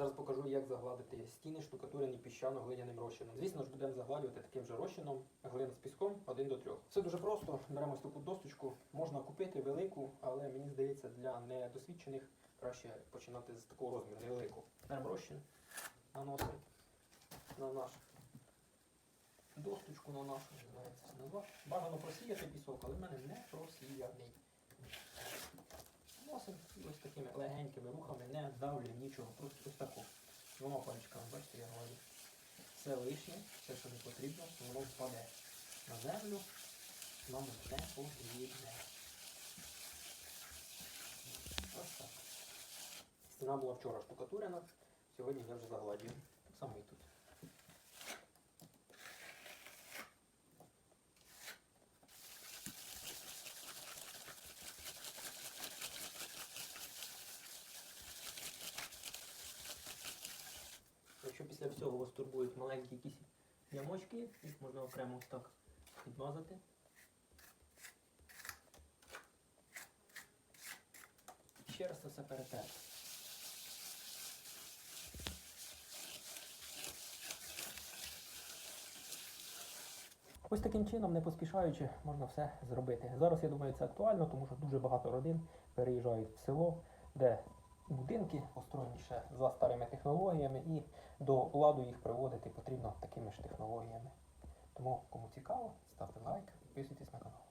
Зараз покажу, як загладити стіни штукатурені піщано-глиняним розчином. Звісно ж, будемо загладювати таким же розчином глина з піском 1 до 3. Все дуже просто. Беремо таку досточку. Можна купити велику, але мені здається, для недосвідчених краще починати з такого розміру, невелику. Беремо розчин, наносимо на наш досточку на нашу, назвати. Бажано просіяти пісок, але в мене не просіяний. Ось такими легенькими рухами, не давлюємо нічого, просто ось таку. Двома пальчиками, бачите, я говорю. Все лишнє, все, що не потрібно, воно впаде на землю, нам не потрібне. Ось так. Стіна була вчора штукатурена, сьогодні я вже загладію. Так тут. Якщо після всього вас турбують маленькі якісь ямочки, їх можна окремо ось так підмазати. І ще раз це все перетерти. Ось таким чином, не поспішаючи, можна все зробити. Зараз я думаю, це актуально, тому що дуже багато родин переїжджають в село, де будинки построєні за старими технологіями, і до ладу їх приводити потрібно такими ж технологіями. Тому, кому цікаво, ставте лайк, підписуйтесь на канал.